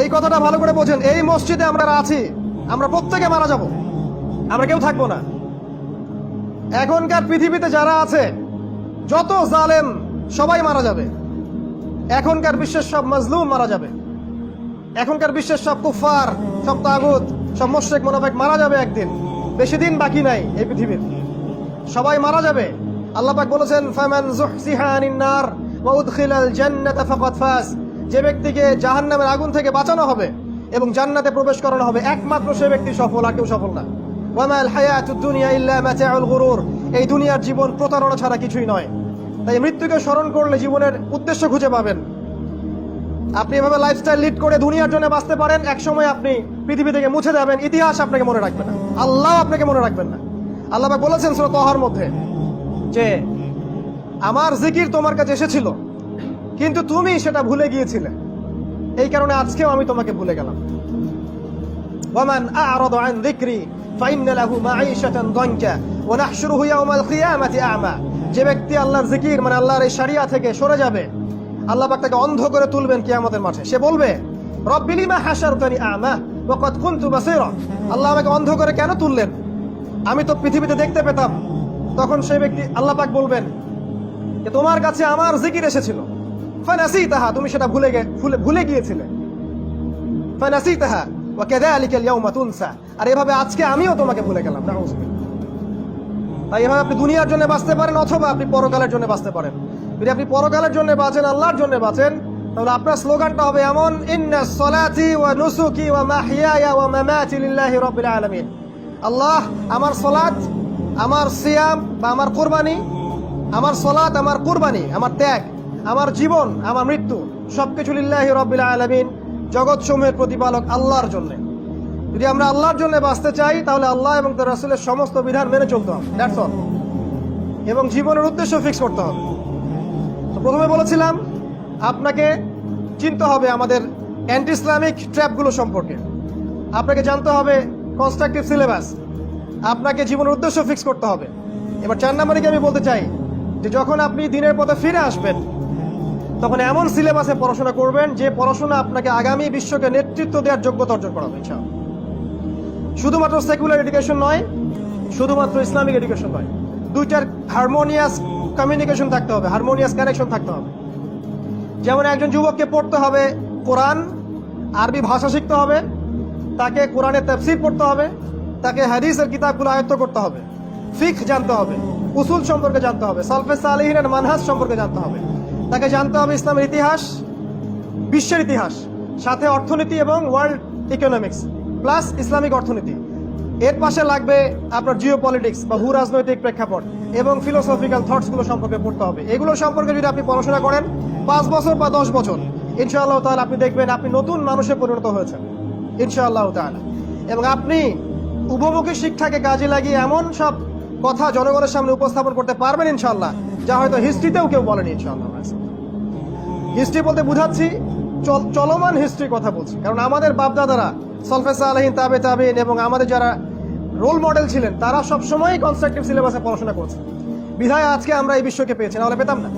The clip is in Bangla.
এই কথাটা ভালো করে বোঝেন, এই মসজিদে আমরা আছি, আমরা প্রত্যেকে মারা যাব, আমরা কেউ থাকব না। এখনকার পৃথিবীতে যারা আছে, যত জালেম সবাই মারা যাবে। এখনকার বিশ্বের সব মজলুম মারা যাবে। এখনকার বিশ্বের সব কুফার সব তাগুত, সব মোশেক মোনাফেক মারা যাবে একদিন। বেশি দিন বাকি নাই এই পৃথিবীর। সবাই মারা যাবে। আল্লাহ পাক বলেছেন, ফামান যুহসিহা আনিন নার ওয়া উদখিলাল জান্নাতা ফাকাদ যে ব্যক্তিকে জাহান্নামের আগুন থেকে বাঁচানো হবে এবং জান্নাতে প্রবেশ করানো হবে, একমাত্র সে ব্যক্তি সফল, আর কেউ সফল না। ওয়ামাল ইল্লা গুরুর। এই দুনিয়ার জীবন প্রতারণা ছাড়া কিছুই নয়। তাই মৃত্যুকে স্মরণ করলে জীবনের উদ্দেশ্য খুঁজে পাবেন। আপনি এভাবে লাইফস্টাইল লিড করে দুনিয়ার জন্য বাঁচতে পারেন এক সময় আপনি পৃথিবী থেকে মুছে যাবেন। ইতিহাস আপনাকে মনে রাখবে না। আল্লাহ আপনাকে মনে রাখবেন না। আল্লাহ বলেছেন সুরা তহার মধ্যে যে, আমার জিকির তোমার কাছে এসেছিল কিন্তু তুমি সেটা ভুলে গিয়েছিলে। এই কারণে আজকেও আমি তোমাকে ভুলে গেলাম। ওয়ামান আ'রাদ আন যিকরি, ফাইন্না লাহু মাঈশাতান দানকা, ওয়া নাহশুরুহু ইয়াওমাল কিয়ামাতি আ'মা। যে ব্যক্তি আল্লাহর জিকির মানে আল্লাহর এই শরিয়া থেকে সরে যাবে, আল্লাহ পাক তাকে অন্ধ করে তুলবেন কিয়ামতের মাঠে। সে বলবে, রব্বি লিমা হাশারতানি আ'মা, ওয়া কদ কুনতু বাসীরা? আল্লাহ আমাকে অন্ধ করে কেন তুললেন? আমি তো পৃথিবীতে দেখতে পেতাম। তখন সেই ব্যক্তি আল্লাহ পাক বলবেন যে তোমার কাছে আমার জিকির এসেছিল। ফানাসিতাহা তুমি সেটা ভুলে ভুলে- গিয়েছিলে। ফানাসিতাহা ওয়া কাযালিকা আল-ইয়াওমা তুনসা আর এভাবে আজকে আমিও তোমাকে ভুলে গেলাম নাউযুবিল্লাহ তাই এভাবে আপনি দুনিয়ার জন্য বাঁচতে পারেন, অথবা আপনি পরকালের জন্য বাঁচতে পারেন। যদি আপনি পরকালের জন্য বাঁচেন, আল্লাহর জন্য বাঁচেন, তাহলে আপনার স্লোগানটা হবে এমন, ইন্না সলাতি ওয়া নুসুকি ওয়া মাহইয়ায়া ওয়া মামাতি লিল্লাহি রাব্বিল আলামিন। আল্লাহ, আমার সলাত আমার সিয়াম বা আমার কুরবানি, আমার সলাত আমার কুরবানি, আমার ত্যাগ। আমার জীবন, আমার মৃত্যু, সবকিছু লিল্লাহি রাব্বিল আলামিন জগৎ সমূহের প্রতিপালক আল্লাহর জন্য। যদি আমরা আল্লাহর জন্য বাঁচতে চাই, তাহলে আল্লাহ এবং তার রাসূলের সমস্ত বিধান মেনে চলতে হবে। এবং জীবনের উদ্দেশ্য ফিক্স করতে হবে। তো প্রথমে বলেছিলাম, আপনাকে চিনতে হবে আমাদের অ্যান্টি ইসলামিক ট্র্যাপগুলো সম্পর্কে। আপনাকে জানতে হবে কনস্ট্রাকটিভ সিলেবাস আপনাকে জীবনের উদ্দেশ্য ফিক্স করতে হবে। এবার চার নম্বরে আমি বলতে চাই যে যখন আপনি দিনের পথে ফিরে আসবেন তখন এমন সিলেবাসে পড়াশোনা করবেন যে পড়াশোনা আপনাকে আগামী বিশ্বকে নেতৃত্ব দেওয়ার যোগ্যতা অর্জন করাবে শুধুমাত্র সেকুলার এডুকেশন নয়, শুধুমাত্র ইসলামিক এডুকেশন নয়, দুইটার হারমোনিয়াস কমিউনিকেশন থাকতে হবে, হারমোনিয়াস কানেকশন থাকতে হবে। যেমন একজন যুবককে পড়তে হবে কোরআন, আরবি ভাষা শিখতে হবে, তাকে কোরআনের তাফসির পড়তে হবে, তাকে হাদিসের কিতাবগুলো আয়ত্ত করতে হবে ফিক জানতে হবে, উসুল সম্পর্কে জানতে হবে, সালফে সালেহিনের মানহাজ সম্পর্কে জানতে হবে। তাকে জানতে হবে ইসলামের ইতিহাস, বিশ্বের ইতিহাস, সাথে অর্থনীতি এবং ওয়ার্ল্ড ইকোনমিক্স প্লাস ইসলামিক অর্থনীতি। এর পাশে লাগবে আপনার জিও পলিটিক্স বা ভূ রাজনৈতিক প্রেক্ষাপট এবং ফিলোসফিক্যাল থটসগুলো সম্পর্কে পড়তে হবে। এগুলো সম্পর্কে যদি আপনি পড়াশোনা করেন, পাঁচ বছর বা দশ বছর, ইনশাআল্লাহ তাহলে আপনি দেখবেন আপনি নতুন মানুষে পরিণত হয়েছেন। ইনশাআল্লাহ তাহলে এবং আপনি উপমুখী শিক্ষাকে কাজে লাগিয়ে এমন সব কথা জনগণের সামনে উপস্থাপন করতে পারবেন ইনশাআল্লাহ। যা হয়তো হিস্ট্রিতেও কেউ বলেনি, ইনশাআল্লাহ। হিস্ট্রি বলতে বুঝাচ্ছি, চল- চলমান হিস্ট্রির কথা বলছি। কারণ আমাদের বাপদাদারা সলফেসা আলহিন তাবে তাবেন এবং আমাদের যারা রোল মডেল ছিলেন, তারা সবসময় কনস্ট্রাকটিভ সিলেবাসে পড়াশোনা করছে বিধায় আজকে আমরা এই বিশ্বকে পেয়েছি নাহলে পেতাম না।